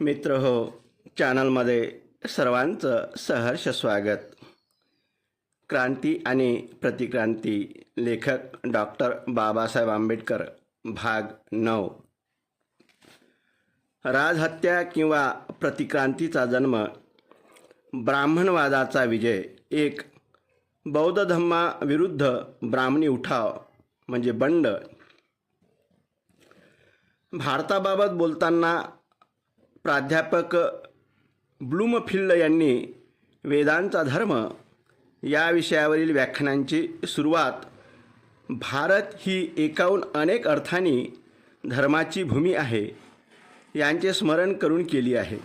मित्र हो चॅनलमध्ये सर्वांचं सहर्ष स्वागत. क्रांती आणि प्रतिक्रांती लेखक डॉक्टर बाबासाहेब आंबेडकर भाग नऊ. राजहत्या किंवा प्रतिक्रांतीचा जन्म ब्राह्मणवादाचा विजय एक बौद्ध धम्माविरुद्ध ब्राह्मणी उठाव म्हणजे बंड. भारताबाबत बोलताना प्राध्यापक ब्लूमफिल्ड यांनी वेदांचा धर्म या विषयावरील व्याख्यानांची सुरुवात भारत ही एकाहून अनेक अर्थांनी धर्माची भूमी आहे यांचे स्मरण करून केली आहे.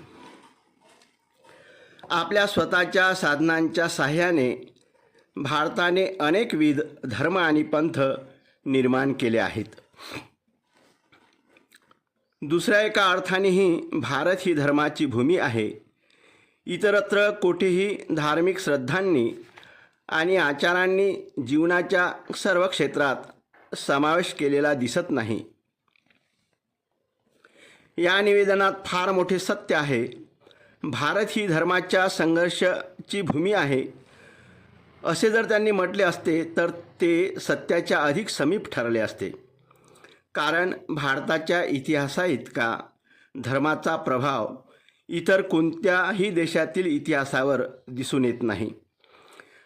आपल्या स्वतःच्या साधनांच्या साह्याने भारताने अनेकविध धर्म आणि पंथ निर्माण केले आहेत. दुसऱ्या एका अर्थानेही भारत ही धर्माची भूमी आहे. इतरत्र कोठेही धार्मिक श्रद्धांनी आणि आचारांनी जीवनाच्या सर्व क्षेत्रात समावेश केलेला दिसत नाही. या निवेदनात फार मोठे सत्य आहे. भारत ही धर्माच्या संघर्षाची भूमी आहे. असे जर त्यांनी म्हटले असते तर ते सत्याच्या अधिक समीप ठरले असते. कारण भारताच्या इतिहासाइतका धर्माचा प्रभाव इतर कोणत्याही देशातील इतिहासावर दिसून येत नाही.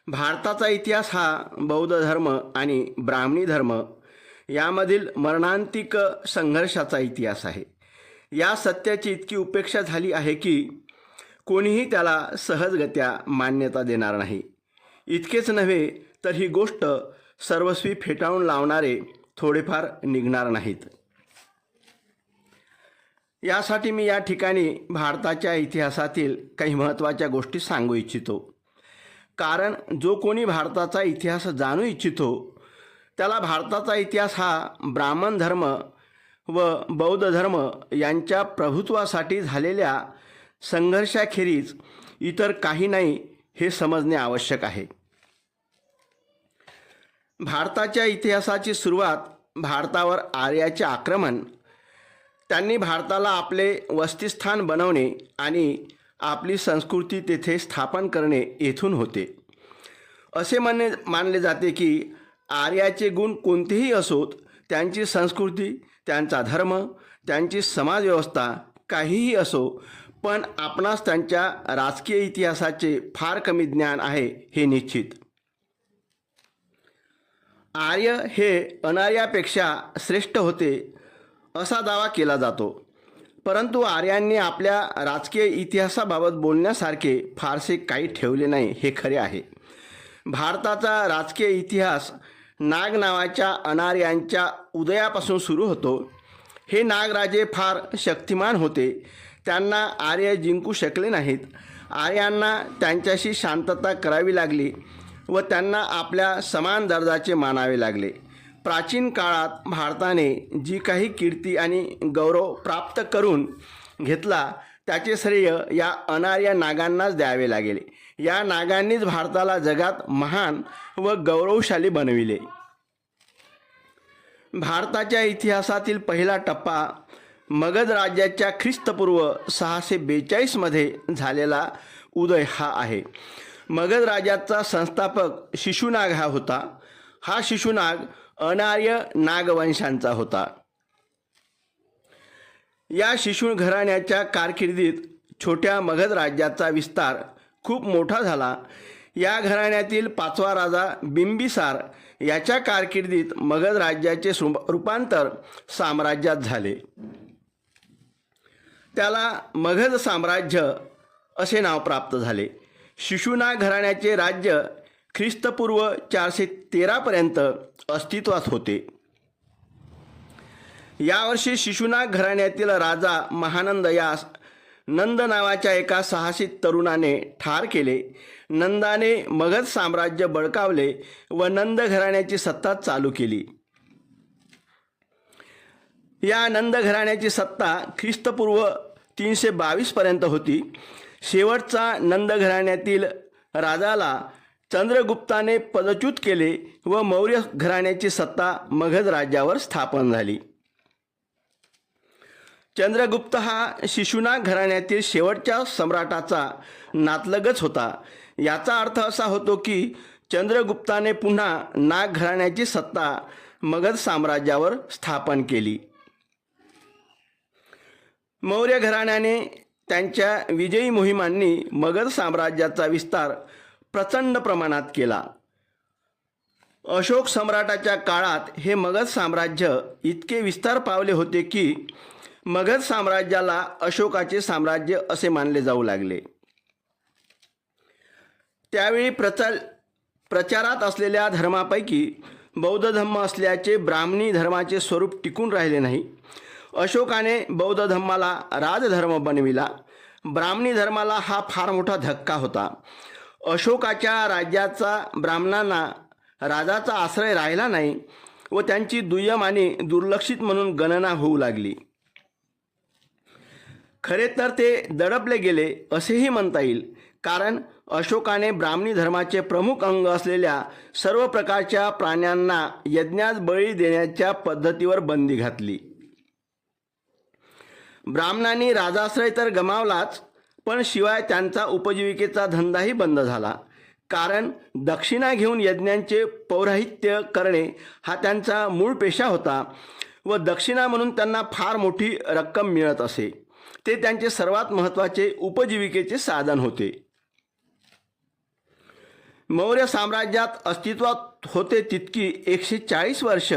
भारताचा इतिहास हा बौद्ध धर्म आणि ब्राह्मणी धर्म यामधील मरणांतिक संघर्षाचा इतिहास आहे. या सत्याची इतकी उपेक्षा झाली आहे की कोणीही त्याला सहजगत्या मान्यता देणार नाही. इतकेच नव्हे तर ही गोष्ट सर्वस्वी फेटाळून लावणारे थोडेफार निघणार नाहीत. यासाठी मी या ठिकाणी भारताच्या इतिहासातील काही महत्त्वाच्या गोष्टी सांगू इच्छितो. कारण जो कोणी भारताचा इतिहास जाणू इच्छितो त्याला भारताचा इतिहास हा ब्राह्मण धर्म व बौद्ध धर्म यांच्या प्रभुत्वासाठी झालेल्या संघर्षाखेरीज इतर काही नाही हे समजणे आवश्यक आहे. भारताच्या इतिहासाची सुरुवात भारतावर आर्याचे आक्रमण त्यांनी भारताला आपले वस्तिस्थान बनवणे आणि आपली संस्कृती तेथे स्थापन करणे येथून होते. असे म्हणणे मानले जाते की आर्याचे गुण कोणतेही असोत त्यांची संस्कृती त्यांचा धर्म त्यांची समाजव्यवस्था काहीही असो पण आपणास त्यांच्या राजकीय इतिहासाचे फार कमी ज्ञान आहे हे निश्चित. आर्य हे अनार्यापेक्षा श्रेष्ठ होते असा दावा केला जातो. परंतु आर्यांनी आपल्या राजकीय इतिहासाबाबत बोलण्यासारखे फारसे काही ठेवले नाही हे खरे आहे. भारताचा राजकीय इतिहास नाग नावाच्या अनार्यांच्या उदयापासून सुरू होतो. हे नागराजे फार शक्तिमान होते. त्यांना आर्य जिंकू शकले नाहीत. आर्यांना त्यांच्याशी शांतता करावी लागली. व त्यांना आपल्या समान दर्जाचे मानावे लागले. प्राचीन काळात भारताने जी काही कीर्ती आणि गौरव प्राप्त करून घेतला त्याचे श्रेय या अनार्य नागांनाच द्यावे लागेल. या नागांनीच भारताला जगात महान व गौरवशाली बनविले. भारताच्या इतिहासातील पहिला टप्पा मगध राज्याच्या ख्रिस्तपूर्व सहाशे बेचाळीसमध्ये झालेला उदय हा आहे. मगध राजाचा संस्थापक शिशुनाग हा होता. हा शिशुनाग अनार्य नागवंशांचा होता. या शिशु घराण्याच्या कारकिर्दीत छोट्या मगध राज्याचा विस्तार खूप मोठा झाला. या घराण्यातील पाचवा राजा बिंबिसार याच्या कारकिर्दीत मगध राज्याचे रूपांतर साम्राज्यात झाले. त्याला मगध साम्राज्य असे नाव प्राप्त झाले. शिशुना घराण्याचे राज्य ख्रिस्तपूर्व चारशे तेरापर्यंत अस्तित्वात होते. यावर्षी शिशुनाग घराण्यातील राजा महानंद यास नंद नावाच्या एका साहसी तरुणाने ठार केले. नंदाने मगध साम्राज्य बळकावले व नंद घराण्याची सत्ता चालू केली. या नंद घराण्याची सत्ता ख्रिस्तपूर्व तीनशे बावीसपर्यंत होती. शेवटचा नंद घराण्यातील राजाला चंद्रगुप्ताने पदच्युत केले व मौर्य घराण्याची सत्ता मगध राज्यावर स्थापन झाली. चंद्रगुप्त हा शिशुनाग घराण्यातील शेवटच्या सम्राटाचा नातलगच होता. याचा अर्थ असा होतो की चंद्रगुप्ताने पुन्हा नाग घराण्याची सत्ता मगध साम्राज्यावर स्थापन केली. मौर्य घराण्याने त्यांच्या विजयी मोहिमांनी मगध साम्राज्याचा विस्तार प्रचंड प्रमाणात केला. अशोक सम्राटाच्या काळात हे मगध साम्राज्य इतके विस्तार पावले होते की मगध साम्राज्याला अशोकाचे साम्राज्य असे मानले जाऊ लागले. त्यावेळी प्रचार प्रचारात असलेल्या धर्मापैकी बौद्ध धर्म असल्याचे ब्राह्मणी धर्माचे स्वरूप टिकून राहिले नाही. अशोकाने बौद्ध धर्माला राजधर्म बनविला. ब्राह्मणी धर्माला हा फार मोठा धक्का होता. अशोकाच्या राज्याचा ब्राह्मणांना राजाचा आश्रय राहिला नाही व त्यांची दुय्यम आणि दुर्लक्षित म्हणून गणना होऊ लागली. खरे तर ते दडपले गेले असेही म्हणता येईल. कारण अशोकाने ब्राह्मणी धर्माचे प्रमुख अंग असलेल्या सर्व प्रकारच्या प्राण्यांना यज्ञात बळी देण्याच्या पद्धतीवर बंदी घातली. ब्राह्मणांनी राजाश्रय तर गमावलाच पण शिवाय त्यांचा उपजीविकेचा धंदाही बंद झाला. कारण दक्षिणा घेऊन यज्ञांचे पौराहित्य करणे हा त्यांचा मूळ पेशा होता व दक्षिणा म्हणून त्यांना फार मोठी रक्कम मिळत असे. ते त्यांचे सर्वात महत्त्वाचे उपजीविकेचे साधन होते. मौर्य साम्राज्यात अस्तित्वात होते तितकी एकशे चाळीस वर्ष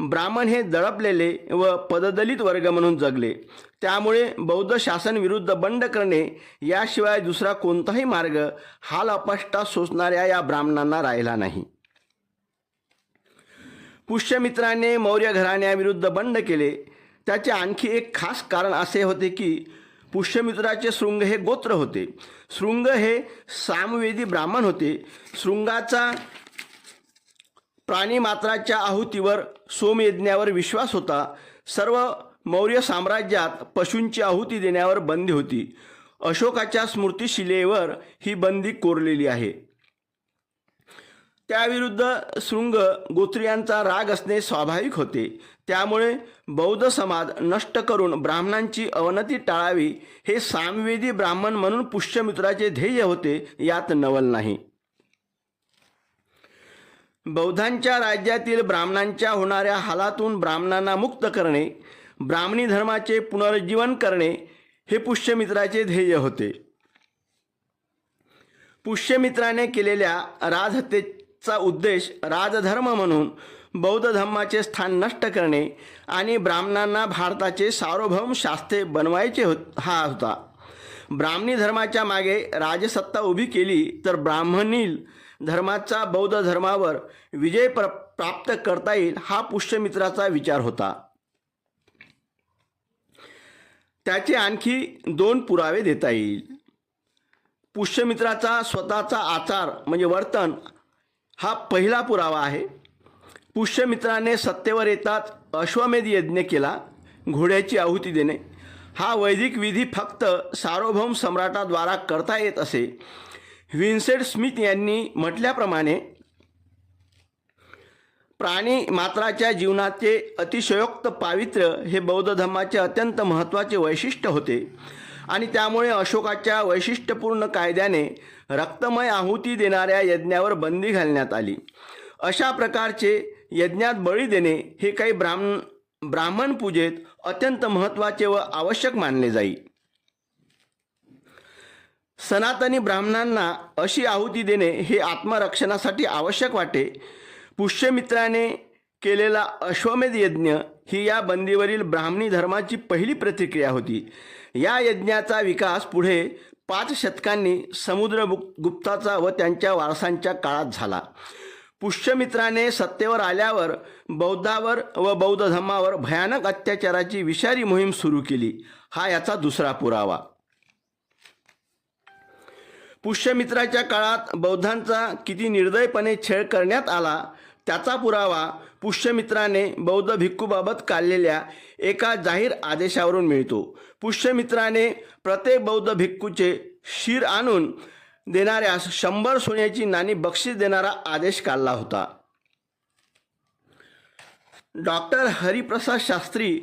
ब्राह्मण हे दडपलेले व पददलित वर्ग म्हणून जगले. त्यामुळे बौद्ध शासन विरुद्ध बंड करणे याशिवाय दुसरा कोणताही मार्ग हाल अपष्टा सोसणाऱ्या या ब्राह्मणांना राहिला नाही. पुष्यमित्राने मौर्य घराण्याविरुद्ध बंड केले. त्याचे आणखी एक खास कारण असे होते की पुष्यमित्राचे शृंग हे गोत्र होते. शृंग हे सामवेदी ब्राह्मण होते. शृंगाचा प्राणीमात्राच्या आहुतीवर सोमयज्ञावर विश्वास होता. सर्व मौर्य साम्राज्यात पशूंची आहुती देण्यावर बंदी होती. अशोकाच्या स्मृतिशिलेवर ही बंदी कोरलेली आहे. त्याविरुद्ध शृंग गोत्रियांचा राग असणे स्वाभाविक होते. त्यामुळे बौद्ध समाज नष्ट करून ब्राह्मणांची अवनती टाळावी हे सामवेदी ब्राह्मण म्हणून पुष्यमित्राचे ध्येय होते यात नवल नाही. बौद्धांच्या राज्यातील ब्राह्मणांच्या होणाऱ्या हालातून ब्राह्मणांना मुक्त करणे ब्राह्मणी धर्माचे पुनरुज्जीवन करणे हे पुष्यमित्राचे ध्येय होते. पुष्यमित्राने केलेल्या राजहत्येचा उद्देश राजधर्म म्हणून बौद्ध धर्माचे स्थान नष्ट करणे आणि ब्राह्मणांना भारताचे सार्वभौम शास्त्रे बनवायचे हो हा होता. ब्राह्मणी धर्माच्या मागे राजसत्ता उभी केली तर ब्राह्मणील धर्माचा बौद्ध धर्मावर विजय प्र प्राप्त करता येईल हा पुष्यमित्राचा विचार होता. त्याचे आणखी दोन पुरावे देता येईल. पुष्यमित्राचा स्वतःचा आचार म्हणजे वर्तन हा पहिला पुरावा आहे. पुष्यमित्राने सत्तेवर येताच अश्वमेध यज्ञ केला घोड्याची आहुती देणे. हा वैदिक विधी फक्त सार्वभौम सम्राटाद्वारा करता येत असे. विन्सेंट स्मिथ यांनी म्हटल्याप्रमाणे प्राणी मात्राच्या जीवनाचे अतिशयोक्त पावित्र्य हे बौद्ध धर्माचे अत्यंत महत्त्वाचे वैशिष्ट्य होते. आणि त्यामुळे अशोकाच्या वैशिष्ट्यपूर्ण कायद्याने रक्तमय आहुती देणाऱ्या यज्ञावर बंदी घालण्यात आली. अशा प्रकारचे यज्ञात बळी देणे हे काही ब्राह्मण ब्राह्मण पूजेत अत्यंत महत्त्वाचे व आवश्यक मानले जाई. सनातनी ब्राह्मणांना अशी आहुती देणे हे आत्मरक्षणासाठी आवश्यक वाटे. पुष्यमित्राने केलेला अश्वमेध यज्ञ ही या बंदीवरील ब्राह्मणी धर्माची पहिली प्रतिक्रिया होती. या यज्ञाचा विकास पुढे पाच शतकांनी समुद्र गुप्ताचा व त्यांच्या वारसांच्या काळात झाला. पुष्यमित्राने सत्तेवर आल्यावर बौद्धावर व बौद्ध धर्मावर भयानक अत्याचाराची विषारी मोहीम सुरू केली. हा याचा दुसरा पुरावा. पुष्यमित्राच्या काळात बौद्धांचा किती निर्दयपणे छेड करण्यात आला त्याचा पुरावा पुष्यमित्राने बौद्ध भिक्खूबाबत काढलेल्या एका जाहीर आदेशावरून मिळतो. पुष्यमित्राने प्रत्येक बौद्ध भिक्खूचे शिर आणून देणाऱ्यास शंभर सोन्याची नाणी बक्षीस देणारा आदेश काढला होता. डॉक्टर हरिप्रसाद शास्त्री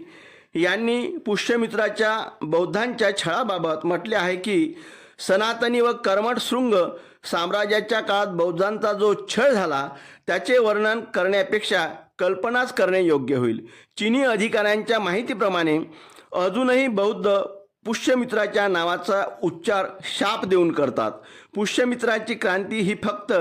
यांनी पुष्यमित्राच्या बौद्धांच्या छळाबाबत म्हटले आहे की सनातनी व कर्मठ शृंग साम्राज्याच्या काळात बौद्धांचा जो छळ झाला त्याचे वर्णन करण्यापेक्षा कल्पनाच करणे योग्य होईल. चिनी अधिकाऱ्यांच्या माहितीप्रमाणे अजूनही बौद्ध पुष्यमित्राच्या नावाचा उच्चार शाप देऊन करतात. पुष्यमित्राची क्रांती ही फक्त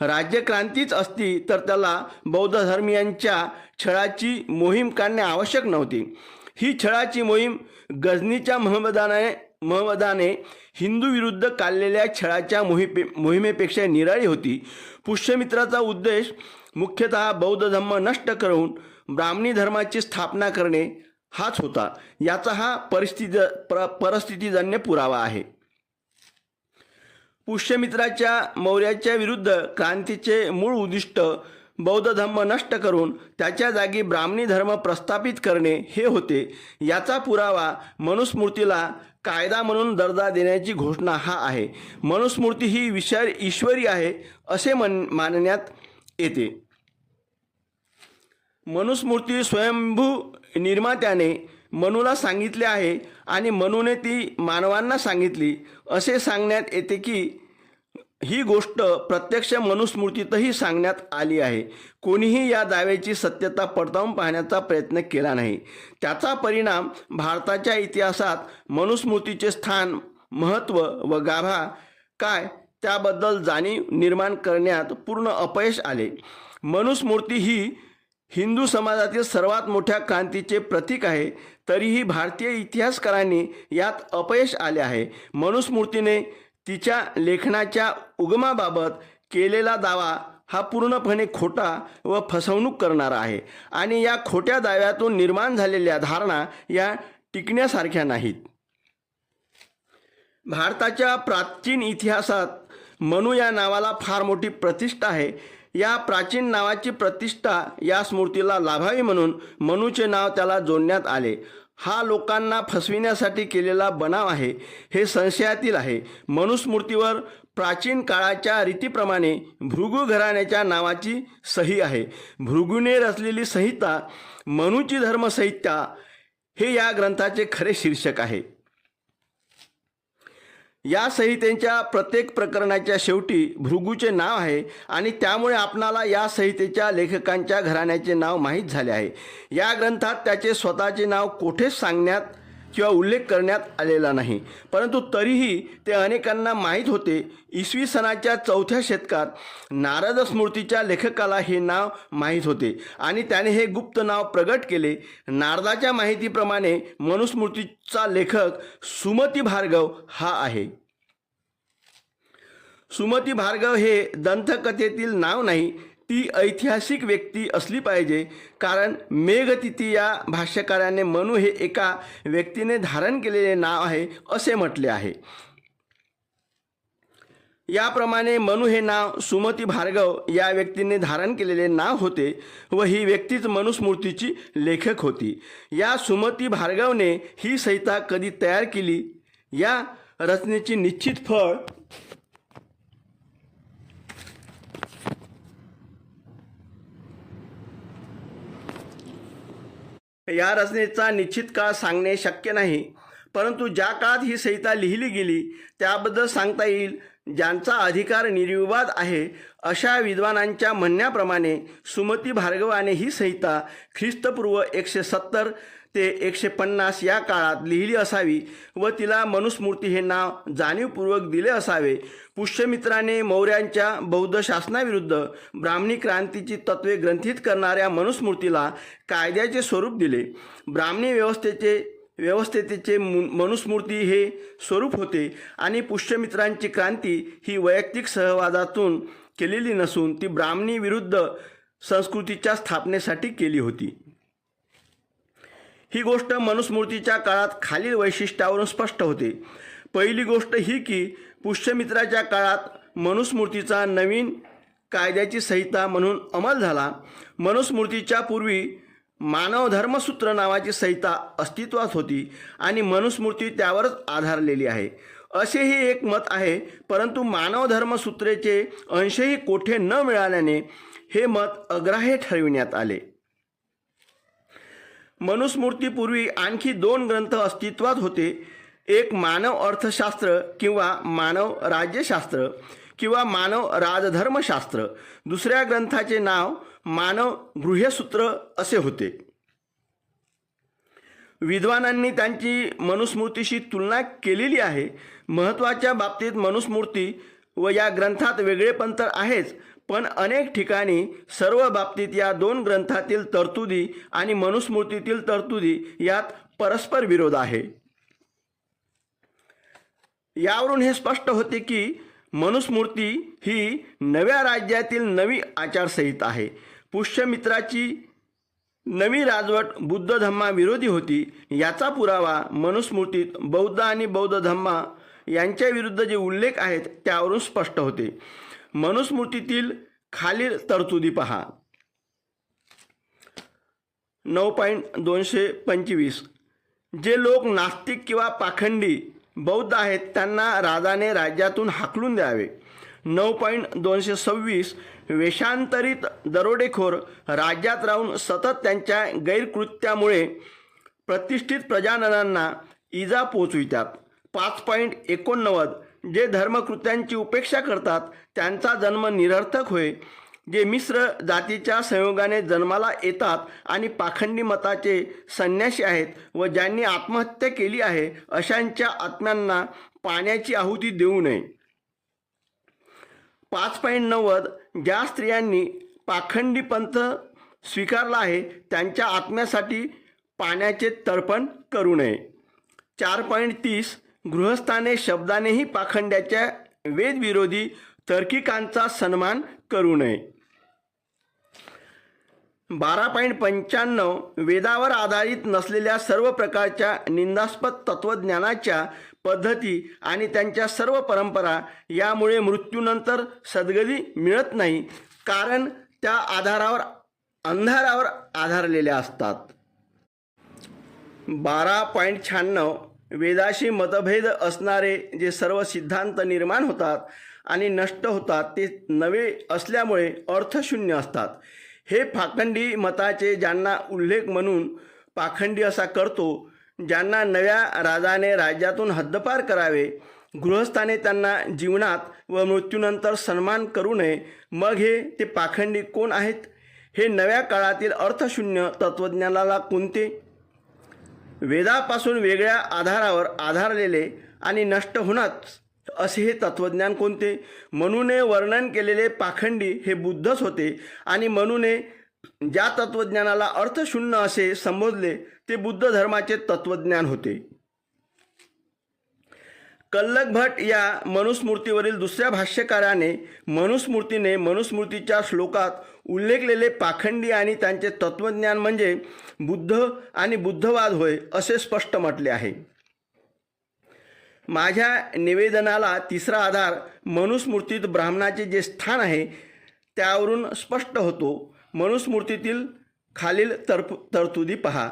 राज्यक्रांतीच असती तर त्याला बौद्ध धर्मियांच्या छळाची मोहीम काढणे आवश्यक नव्हती. ही छळाची मोहीम गजनीच्या महमदाने महमदाने हिंदू विरुद्ध काढलेल्या छळाच्या मोहिपे मोहिमेपेक्षा निराळी होती. पुष्यमित्राचा उद्देश मुख्यतः बौद्ध धर्म नष्ट करून ब्राह्मणी धर्माची स्थापना करणे हाच होता. याचा हा परिस्थिती पर परिस्थितीजन्य पुरावा आहे. पुष्यमित्राच्या मौर्याच्या विरुद्ध क्रांतीचे मूळ उद्दिष्ट बौद्ध धर्म नष्ट करून त्याच्या जागी ब्राह्मणी धर्म प्रस्थापित करणे हे होते. याचा पुरावा मनुस्मृतीला कायदा म्हणून दर्जा देण्याची घोषणा हा आहे. मनुस्मृती ही विषय ईश्वरी आहे असे मन मानण्यात येते. मनुस्मृती स्वयंभू निर्मात्याने मनूला सांगितले आहे आणि मनूने ती मानवांना सांगितली. असे सांगण्यात येते की ही गोष्ट प्रत्यक्ष मनुस्मृतीतही सांगण्यात आली आहे. कोणीही या दाव्याची सत्यता पडताळून पाहण्याचा प्रयत्न केला नाही. त्याचा परिणाम भारताच्या इतिहासात मनुस्मृतीचे स्थान महत्त्व व गाभा काय त्याबद्दल जाणीव निर्माण करण्यात पूर्ण अपयश आले. मनुस्मृती ही हिंदू समाजातील सर्वात मोठ्या क्रांतीचे प्रतीक आहे. तरीही भारतीय इतिहासकारांनी यात अपयश आले आहे. मनुस्मृतीने तिच्या लेखनाच्या उगमाबाबत केलेला दावा हा पूर्णपणे खोटा व फसवणूक करणारा आहे. आणि या खोट्या दाव्यातून निर्माण झालेल्या धारणा या टिकण्यासारख्या नाहीत. भारताच्या प्राचीन इतिहासात मनू या नावाला फार मोठी प्रतिष्ठा आहे. या प्राचीन नावाची प्रतिष्ठा या स्मृतीला लाभावी म्हणून मनूचे नाव त्याला जोडण्यात आले. हा लोकांना फसविण्यासाठी केलेला बनाव आहे हे संशयातील आहे. मनुस्मृतीवर प्राचीन काळाच्या रीतीप्रमाणे भृगू घराण्याच्या नावाची सही आहे. भृगूने रचलेली संहिता मनुची धर्मसंहिता हे या ग्रंथाचे खरे शीर्षक आहे. या संहितेच्या प्रत्येक प्रकरणाच्या शेवटी भृगूचे नाव आहे आणि त्यामुळे आपणाला या संहितेच्या लेखकांच्या घराण्याचे नाव माहीत झाले आहे. या ग्रंथात त्याचे स्वतःचे नाव कोठेच सांगण्यात किंवा उल्लेख करण्यात आलेला नाही. परंतु तरीही ते अनेकांना माहीत होते इसवी सनाच्या चौथ्या शतकात नारद स्मृतीच्या लेखकाला हे नाव माहीत होते आणि त्याने हे गुप्त नाव प्रगट केले. नारदाच्या माहितीप्रमाणे मनुस्मृतीचा लेखक सुमती भार्गव हा आहे. सुमती भार्गव हे दंतकथेतील नाव नाही ती ऐतिहासिक व्यक्ती असली पाहिजे. कारण मेघतिथी या भाष्यकाराने मनू हे एका व्यक्तीने धारण केलेले नाव आहे असे म्हटले आहे. याप्रमाणे मनु हे नाव सुमती भार्गव या व्यक्तीने धारण केलेले नाव होते व ही व्यक्तीच मनुस्मृतीची लेखक होती. या सुमती भार्गवने ही संहिता कधी तयार केली? या रचनेची निश्चित फळ या रचनेचा निश्चित काळ सांगणे शक्य नाही. परंतु ज्या काळात ही संहिता लिहिली गेली त्याबद्दल सांगता येईल. ज्यांचा अधिकार निर्विवाद आहे अशा विद्वानांच्या म्हणण्याप्रमाणे सुमती भार्गवाने ही संहिता ख्रिस्तपूर्व एकशे सत्तर ते एकशे पन्नास या काळात लिहिली असावी व तिला मनुस्मृती हे नाव जाणीवपूर्वक दिले असावे. पुष्यमित्राने मौर्यांच्या बौद्ध शासनाविरुद्ध ब्राह्मणी क्रांतीची तत्वे ग्रंथित करणाऱ्या मनुस्मृतीला कायद्याचे स्वरूप दिले. ब्राह्मणी व्यवस्थेचे व्यवस्थेचे मु मनुस्मृती हे स्वरूप होते आणि पुष्यमित्रांची क्रांती ही वैयक्तिक सहवादातून केलेली नसून ती ब्राह्मणी विरुद्ध संस्कृतीच्या स्थापनेसाठी केली होती. ही गोष्ट मनुस्मृतीच्या काळात खालील वैशिष्ट्यावरून स्पष्ट होते. पहिली गोष्ट ही की पुष्यमित्राच्या काळात मनुस्मृतीचा नवीन कायद्याची संहिता म्हणून अंमल झाला. मनुस्मृतीच्या पूर्वी मानवधर्मसूत्र नावाची संहिता अस्तित्वात होती आणि मनुस्मृती त्यावरच आधारलेली आहे. असेही एक मत आहे परंतु मानवधर्मसूत्रेचे अंशही कोठे न मिळाल्याने हे मत अग्राह्य ठरविण्यात आले. मनुस्मृतीपूर्वी आणखी दोन ग्रंथ अस्तित्वात होते. एक मानव अर्थशास्त्र किंवा मानव राज्यशास्त्र किंवा मानव राजधर्मशास्त्र. दुसऱ्या ग्रंथाचे नाव मानव गृह्यसूत्र असे होते. विद्वानांनी त्यांची मनुस्मृतीशी तुलना केलेली आहे. महत्त्वाच्या बाबतीत मनुस्मृती व या ग्रंथात वेगळेपण तर आहेच पण अनेक ठिकाणी सर्व बाबतीत या दोन ग्रंथातील तरतुदी आणि मनुस्मृतीतील तरतुदी यात परस्पर विरोध आहे. यावरून हे स्पष्ट होते की मनुस्मृती ही नव्या राज्यातील नवी आचारसंहिता आहे. पुष्यमित्राची नवी राजवट बुद्ध धम्मा विरोधी होती. याचा पुरावा मनुस्मृतीत बौद्ध आणि बौद्ध धम्मा यांच्या विरुद्ध जे उल्लेख आहेत त्यावरून स्पष्ट होते. मनुस्मृतीतील खालील तरतुदी पहा. नऊ पॉईंट दोनशे पंचवीस. जे लोक नास्तिक किंवा पाखंडी बौद्ध आहेत त्यांना राजाने राज्यातून हाकलून द्यावे. नऊ पॉईंट दोनशे सव्वीस. वेषांतरित दरोडेखोर राज्यात राहून सतत त्यांच्या गैरकृत्यामुळे प्रतिष्ठित प्रजाजनांना इजा पोचवितात पाच पॉईंट एकोणनव्वद. जे धर्मकृत्यांची उपेक्षा करतात त्यांचा जन्म निरर्थक होय. जे मिश्र जातीच्या संयोगाने जन्माला येतात आणि पाखंडी मताचे संन्यासी आहेत व ज्यांनी आत्महत्या केली आहे अशांच्या आत्म्यांना पाण्याची आहुती देऊ नये. पाच पॉईंट नव्वद ज्या स्त्रियांनी पाखंडी पंथ स्वीकारला आहे त्यांच्या आत्म्यासाठी पाण्याचे तर्पण करू नये. चार पॉईंट तीस गृहस्थाने शब्दानेही पाखंड्याच्या वेदविरोधी तर्किकांचा सन्मान करू नये. बारा पॉईंट पंच्याण्णव वेदावर आधारित नसलेल्या सर्व प्रकारच्या निंदास्पद तत्त्वज्ञानाच्या पद्धती आणि त्यांच्या सर्व परंपरा यामुळे मृत्यूनंतर सद्गती मिळत नाही कारण त्या आधारावर अंधारावर आधारलेल्या असतात. बारा पॉईंट शहाण्णव वेदाशी मतभेद असणारे जे सर्व सिद्धांत निर्माण होतात आणि नष्ट होतात ते नवे असल्यामुळे अर्थशून्य असतात. हे पाखंडी मताचे ज्यांना उल्लेख म्हणून पाखंडी असा करतो ज्यांना नव्या राजाने राज्यातून हद्दपार करावे गृहस्थाने त्यांना जीवनात व मृत्यूनंतर सन्मान करू नये मग हे ते पाखंडी कोण आहेत? हे नव्या काळातील अर्थशून्य तत्त्वज्ञानाला कोणते? वेदापासून वेगळ्या आधारावर आधारलेले आणि नष्ट होणार असे हे तत्त्वज्ञान कोणते? म्हणूने वर्णन केलेले पाखंडी हे बुद्धच होते आणि म्हणूने ज्या तत्त्वज्ञानाला अर्थशून्य असे संबोधले ते बुद्ध धर्माचे तत्त्वज्ञान होते. कल्लक भट या मनुस्मृतीवरील दुसऱ्या भाष्यकाराने मनुस्मृतीने मनुस्मृतीच्या श्लोकात उल्लेखलेले पाखंडी आणि त्यांचे तत्त्वज्ञान म्हणजे बुद्ध आणि बुद्धवाद होय असे स्पष्ट म्हटले आहे. माझ्या निवेदनाला तिसरा आधार मनुस्मृतीत ब्राह्मणाचे जे स्थान आहे त्यावरून स्पष्ट होतो. मनुस्मृतीतील खालील तरप तरतुदी पहा.